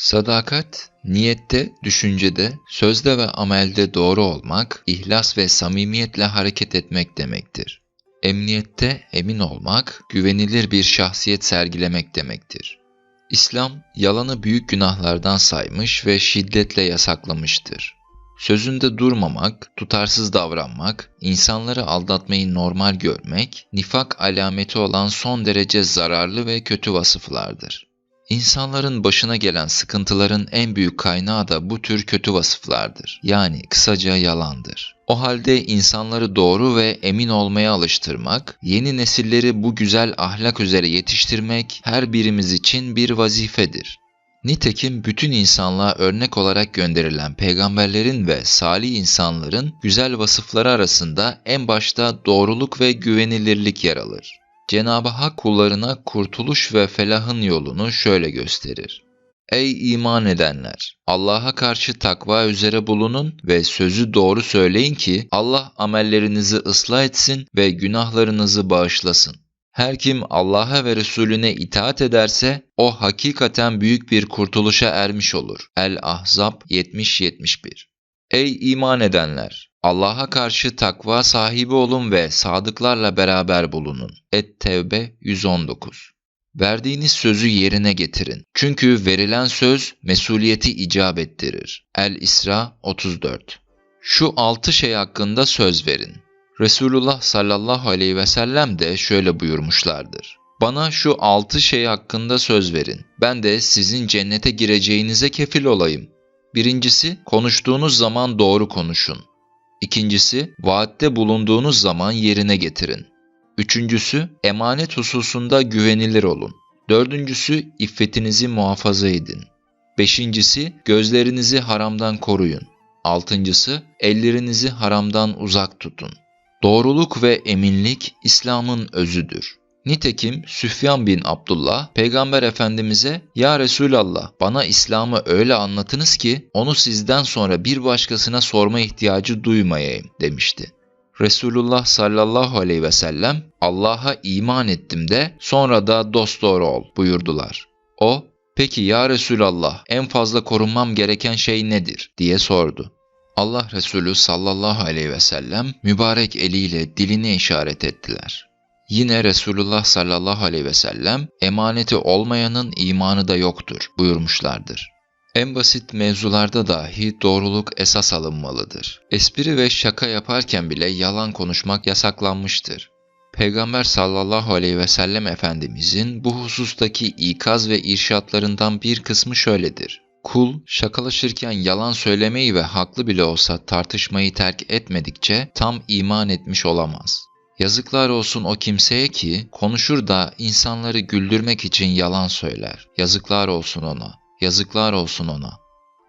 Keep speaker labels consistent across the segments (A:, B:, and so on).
A: Sadakat, niyette, düşüncede, sözde ve amelde doğru olmak, ihlas ve samimiyetle hareket etmek demektir. Emniyette emin olmak, güvenilir bir şahsiyet sergilemek demektir. İslam, yalanı büyük günahlardan saymış ve şiddetle yasaklamıştır. Sözünde durmamak, tutarsız davranmak, insanları aldatmayı normal görmek, nifak alameti olan son derece zararlı ve kötü vasıflardır. İnsanların başına gelen sıkıntıların en büyük kaynağı da bu tür kötü vasıflardır. Yani kısaca yalandır. O halde insanları doğru ve emin olmaya alıştırmak, yeni nesilleri bu güzel ahlak üzere yetiştirmek her birimiz için bir vazifedir. Nitekim bütün insanlığa örnek olarak gönderilen peygamberlerin ve salih insanların güzel vasıfları arasında en başta doğruluk ve güvenilirlik yer alır. Cenab-ı Hak kullarına kurtuluş ve felahın yolunu şöyle gösterir. Ey iman edenler! Allah'a karşı takva üzere bulunun ve sözü doğru söyleyin ki Allah amellerinizi ıslah etsin ve günahlarınızı bağışlasın. Her kim Allah'a ve Resulüne itaat ederse o hakikaten büyük bir kurtuluşa ermiş olur. El-Ahzab 70-71 Ey iman edenler! Allah'a karşı takva sahibi olun ve sadıklarla beraber bulunun. Et-Tevbe 119 Verdiğiniz sözü yerine getirin. Çünkü verilen söz mesuliyeti icap ettirir. El-İsra 34 Şu altı şey hakkında söz verin. Resulullah sallallahu aleyhi ve sellem de şöyle buyurmuşlardır. Bana şu altı şey hakkında söz verin. Ben de sizin cennete gireceğinize kefil olayım. Birincisi, konuştuğunuz zaman doğru konuşun. İkincisi, vaatte bulunduğunuz zaman yerine getirin. Üçüncüsü, emanet hususunda güvenilir olun. Dördüncüsü, iffetinizi muhafaza edin. Beşincisi, gözlerinizi haramdan koruyun. Altıncısı, ellerinizi haramdan uzak tutun. Doğruluk ve eminlik İslam'ın özüdür. Nitekim Süfyan bin Abdullah Peygamber Efendimiz'e ''Ya Resulallah bana İslam'ı öyle anlatınız ki onu sizden sonra bir başkasına sorma ihtiyacı duymayayım.'' demişti. Resulullah sallallahu aleyhi ve sellem Allah'a iman ettim de sonra da dosdoğru ol buyurdular. O peki ya Resulallah en fazla korunmam gereken şey nedir diye sordu. Allah Resulü sallallahu aleyhi ve sellem mübarek eliyle dilini işaret ettiler. Yine Resulullah sallallahu aleyhi ve sellem emaneti olmayanın imanı da yoktur buyurmuşlardır. En basit mevzularda dahi doğruluk esas alınmalıdır. Espri ve şaka yaparken bile yalan konuşmak yasaklanmıştır. Peygamber sallallahu aleyhi ve sellem Efendimizin bu husustaki ikaz ve irşatlarından bir kısmı şöyledir. Kul şakalaşırken yalan söylemeyi ve haklı bile olsa tartışmayı terk etmedikçe tam iman etmiş olamaz. Yazıklar olsun o kimseye ki konuşur da insanları güldürmek için yalan söyler. Yazıklar olsun ona. Yazıklar olsun ona.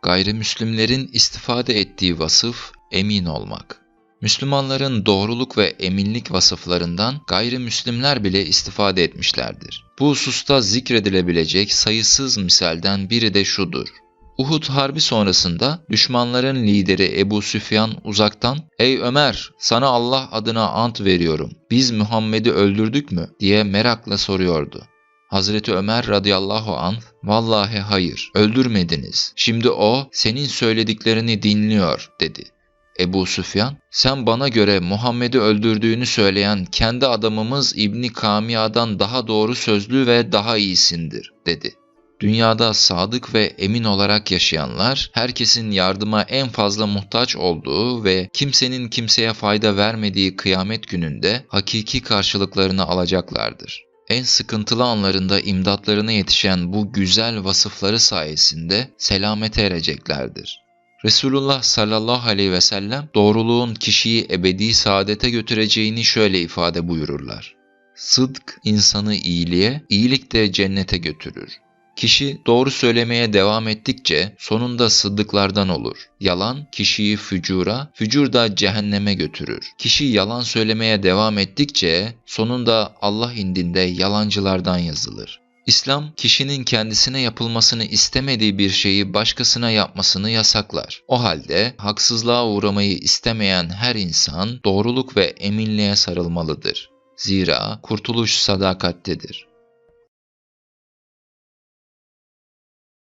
A: Gayrimüslimlerin istifade ettiği vasıf emin olmak. Müslümanların doğruluk ve eminlik vasıflarından gayrimüslimler bile istifade etmişlerdir. Bu hususta zikredilebilecek sayısız misalden biri de şudur. Uhud Harbi sonrasında düşmanların lideri Ebu Süfyan uzaktan ''Ey Ömer sana Allah adına ant veriyorum biz Muhammed'i öldürdük mü?'' diye merakla soruyordu. Hazreti Ömer radıyallahu an vallahi hayır öldürmediniz şimdi o senin söylediklerini dinliyor dedi. Ebu Süfyan, sen bana göre Muhammed'i öldürdüğünü söyleyen kendi adamımız İbni Kamiya'dan daha doğru sözlü ve daha iyisindir, dedi. Dünyada sadık ve emin olarak yaşayanlar, herkesin yardıma en fazla muhtaç olduğu ve kimsenin kimseye fayda vermediği kıyamet gününde hakiki karşılıklarını alacaklardır. En sıkıntılı anlarında imdatlarına yetişen bu güzel vasıfları sayesinde selamete ereceklerdir. Resulullah sallallahu aleyhi ve sellem doğruluğun kişiyi ebedi saadete götüreceğini şöyle ifade buyururlar. Sıdk insanı iyiliğe, iyilik de cennete götürür. Kişi doğru söylemeye devam ettikçe sonunda sıddıklardan olur. Yalan kişiyi fücura, fücur da cehenneme götürür. Kişi yalan söylemeye devam ettikçe sonunda Allah indinde yalancılardan yazılır. İslam, kişinin kendisine yapılmasını istemediği bir şeyi başkasına yapmasını yasaklar. O halde haksızlığa uğramayı istemeyen her insan doğruluk ve eminliğe sarılmalıdır. Zira kurtuluş sadakattedir.